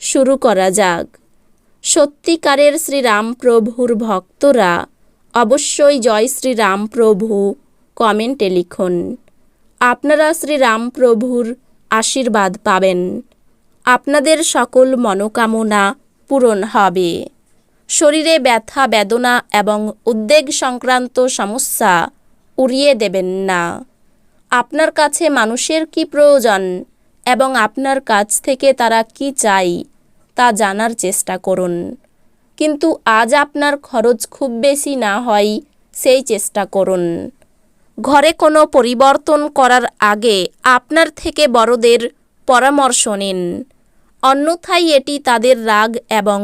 শুরু করা যাক। সত্যিকারের শ্রীরামপ্রভুর ভক্তরা অবশ্যই জয় শ্রীরামপ্রভু কমেন্টে লিখুন। আপনারা শ্রীরামপ্রভুর আশীর্বাদ পাবেন। আপনাদের সকল মনোকামনা পূরণ হবে। শরীরে ব্যথা, বেদনা এবং উদ্বেগ সংক্রান্ত সমস্যা উড়িয়ে দেবেন না। আপনার কাছে মানুষের কি প্রয়োজন? এবং আপনার কাছ থেকে তারা কি চাই তা জানার চেষ্টা করুন। কিন্তু আজ আপনার খরচ খুব বেশি না হয়, সেই চেষ্টা করুন। ঘরে কোনো পরিবর্তন করার আগে আপনার থেকে বড়দের পরামর্শ নিন। অন্যথায় এটি তাদের রাগ এবং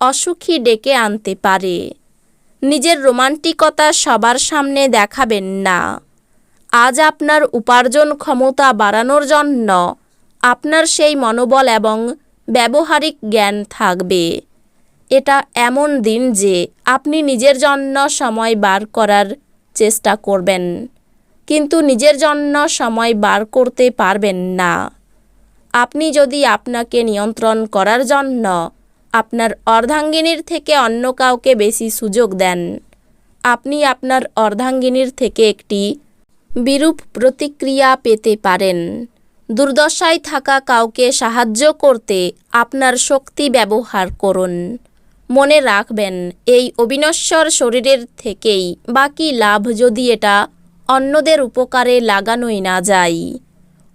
অসুখী ডেকে আনতে পারে। নিজের রোমান্টিকতা সবার সামনে দেখাবেন না। আজ আপনার উপার্জন ক্ষমতা বাড়ানোর জন্য আপনার সেই মনোবল এবং ব্যবহারিক জ্ঞান থাকবে। এটা এমন দিন যে আপনি নিজের জন্য সময় বার করার চেষ্টা করবেন, কিন্তু নিজের জন্য সময় বার করতে পারবেন না। আপনি যদি আপনাকে নিয়ন্ত্রণ করার জন্য আপনার অর্ধাঙ্গিনীর থেকে অন্য কাউকে বেশি সুযোগ দেন, আপনি আপনার অর্ধাঙ্গিনীর থেকে একটি বিরূপ প্রতিক্রিয়া পেতে পারেন। দুর্দশায় থাকা কাউকে সাহায্য করতে আপনার শক্তি ব্যবহার করুন। মনে রাখবেন, এই অবিনশ্বর শরীরের থেকেই বাকি লাভ যদি এটা অন্যদের উপকারে লাগানোই না যায়।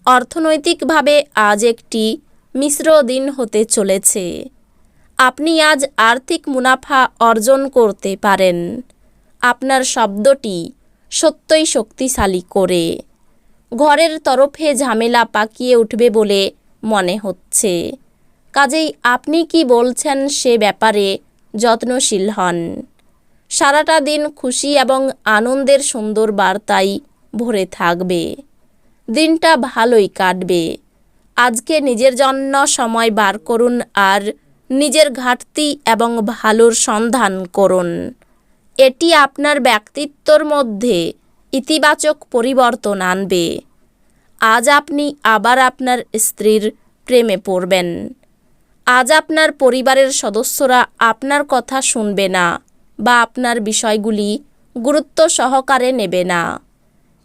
অর্থনৈতিকভাবে আজ একটি মিশ্র দিন হতে চলেছে। আপনি আজ আর্থিক মুনাফা অর্জন করতে পারেন। আপনার শব্দটি সত্যই শক্তিশালী করে। ঘরের তরফে ঝামেলা পাকিয়ে উঠবে বলে মনে হচ্ছে। কাজেই আপনি কি বলছেন সে ব্যাপারে যত্নশীল হন। সারাটা দিন খুশি এবং আনন্দের সুন্দর বার্তাই ভরে থাকবে। দিনটা ভালোই কাটবে। আজকে নিজের জন্য সময় বার করুন আর নিজের ঘাটতি এবং ভালোর সন্ধান করুন। এটি আপনার ব্যক্তিত্বর মধ্যে ইতিবাচক পরিবর্তন আনবে। আজ আপনি আবার আপনার স্ত্রীর প্রেমে পড়বেন। আজ আপনার পরিবারের সদস্যরা আপনার কথা শুনবে না বা আপনার বিষয়গুলি গুরুত্ব সহকারে নেবে না।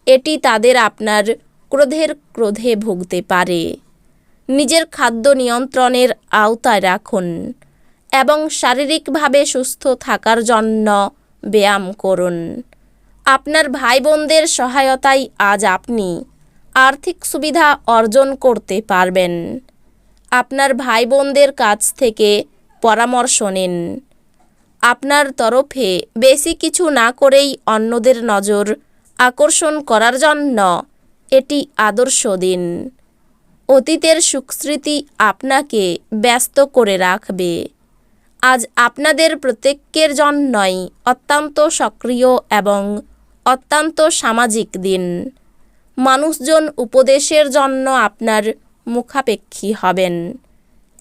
এটি তাদের আপনার ক্রোধের ক্রোধে ভুগতে পারে। নিজের খাদ্য নিয়ন্ত্রণের আওতায় রাখুন এবং শারীরিকভাবে সুস্থ থাকার জন্য ব্যায়াম করুন। আপনার ভাই বোনদের সহায়তায় আজ আপনি আর্থিক সুবিধা অর্জন করতে পারবেন। আপনার ভাই বোনদের কাছ থেকে পরামর্শ নিন। আপনার তরফে বেশি কিছু না করেই অন্যদের নজর আকর্ষণ করার জন্য এটি আদর্শ দিন। অতীতের সুখস্মৃতি আপনাকে ব্যস্ত করে রাখবে। আজ আপনাদের প্রত্যেকের জন্যই অত্যন্ত সক্রিয় এবং অত্যন্ত সামাজিক দিন। মানুষজন উপদেশের জন্য আপনার মুখাপেক্ষী হবেন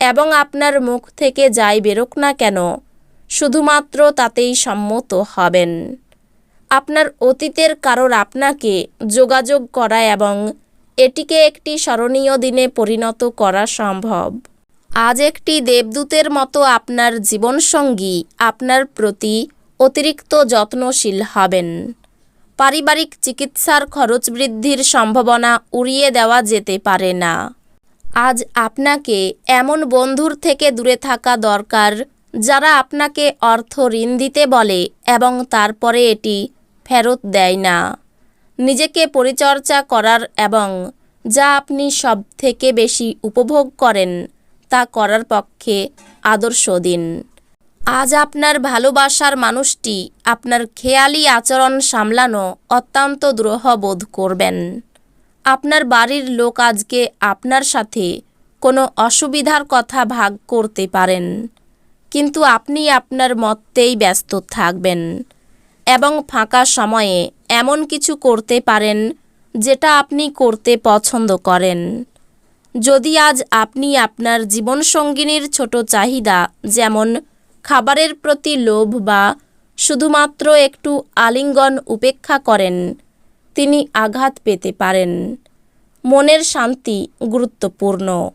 এবং আপনার মুখ থেকে যাই বেরোক না কেন, শুধুমাত্র তাতেই সম্মত হবেন। আপনার অতীতের কারোর আপনাকে যোগাযোগ করা এবং এটিকে একটি স্মরণীয় দিনে পরিণত করা সম্ভব। আজ একটি দেবদূতের মতো আপনার জীবনসঙ্গী আপনার প্রতি অতিরিক্ত যত্নশীল হবেন। পারিবারিক চিকিৎসার খরচ বৃদ্ধির সম্ভাবনা উড়িয়ে দেওয়া যেতে পারে না। আজ আপনাকে এমন বন্ধুর থেকে দূরে থাকা দরকার, যারা আপনাকে অর্থ ঋণ দিতে বলে এবং তারপরে এটি ফেরত দেয় না। নিজেকে পরিচর্যা করার এবং যা আপনি সব থেকে বেশি উপভোগ করেন তা করার পক্ষে আদর্শ দিন। আজ আপনার ভালোবাসার মানুষটি আপনার খেয়ালি আচরণ সামলানো অত্যন্ত দ্রোহ বোধ করবেন। আপনার বাড়ির লোক আজকে আপনার সাথে কোনো অসুবিধার কথা ভাগ করতে পারেন, কিন্তু আপনি আপনার মতেই ব্যস্ত থাকবেন এবং ফাঁকা সময়ে এমন কিছু করতে পারেন যেটা আপনি করতে পছন্দ করেন। যদি আজ আপনি আপনার জীবনসঙ্গিনীর ছোট চাহিদা যেমন খাবারের প্রতি লোভ বা শুধুমাত্র একটু আলিঙ্গন উপেক্ষা করেন, তিনি আঘাত পেতে পারেন। মনের শান্তি গুরুত্বপূর্ণ।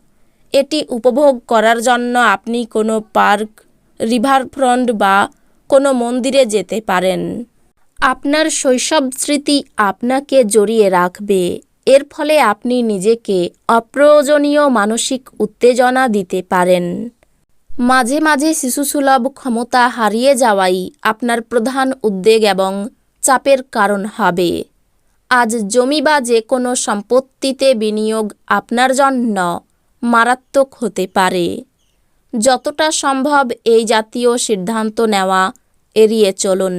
এটি উপভোগ করার জন্য আপনি কোনো পার্ক, রিভারফ্রন্ট বা কোনো মন্দিরে যেতে পারেন। আপনার শৈশব স্মৃতি আপনাকে জড়িয়ে রাখবে। এর ফলে আপনি নিজেকে অপ্রয়োজনীয় মানসিক উত্তেজনা দিতে পারেন। মাঝে মাঝে শিশুসুলভ ক্ষমতা হারিয়ে যাওয়াই আপনার প্রধান উদ্বেগ এবং চাপের কারণ হবে। আজ জমি বা যে কোনো সম্পত্তিতে বিনিয়োগ আপনার জন্য মারাত্মক হতে পারে। যতটা সম্ভব এই জাতীয় সিদ্ধান্ত নেওয়া এড়িয়ে চলুন।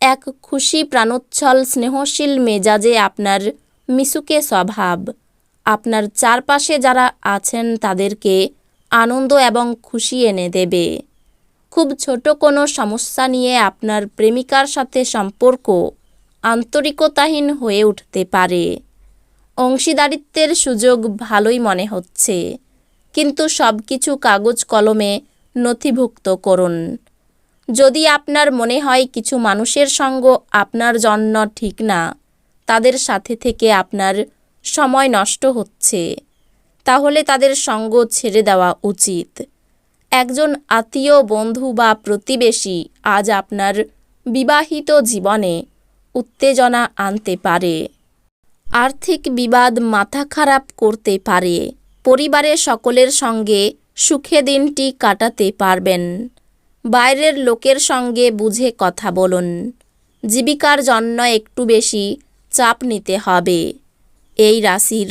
এক খুশি প্রাণোচ্ছল স্নেহশীল মেজাজে আপনার মিশুকে স্বভাব, আপনার চারপাশে যারা আছেন তাদেরকে আনন্দ এবং খুশি এনে দেবে। খুব ছোট কোনো সমস্যা নিয়ে আপনার প্রেমিকার সাথে সম্পর্ক আন্তরিকতাহীন হয়ে উঠতে পারে। অংশীদারিত্বের সুযোগ ভালোই মনে হচ্ছে। কিন্তু সব কিছু কাগজ কলমে নথিভুক্ত করুন। যদি আপনার মনে হয় কিছু মানুষের সঙ্গ আপনার জন্য ঠিক না, তাদের সাথে থেকে আপনার সময় নষ্ট হচ্ছে। তাহলে তাদের সঙ্গ ছেড়ে দেওয়া উচিত। একজন আত্মীয়, বন্ধু বা প্রতিবেশী আজ আপনার বিবাহিত জীবনে উত্তেজনা আনতে পারে, আর্থিক বিবাদ মাথা খারাপ করতে পারে, পরিবারের সকলের সঙ্গে সুখে দিনটি কাটাতে পারবেন, বাইরের লোকের সঙ্গে বুঝে কথা বলুন, জীবিকার জন্য একটু বেশি চাপ নিতে হবে, এই রাশির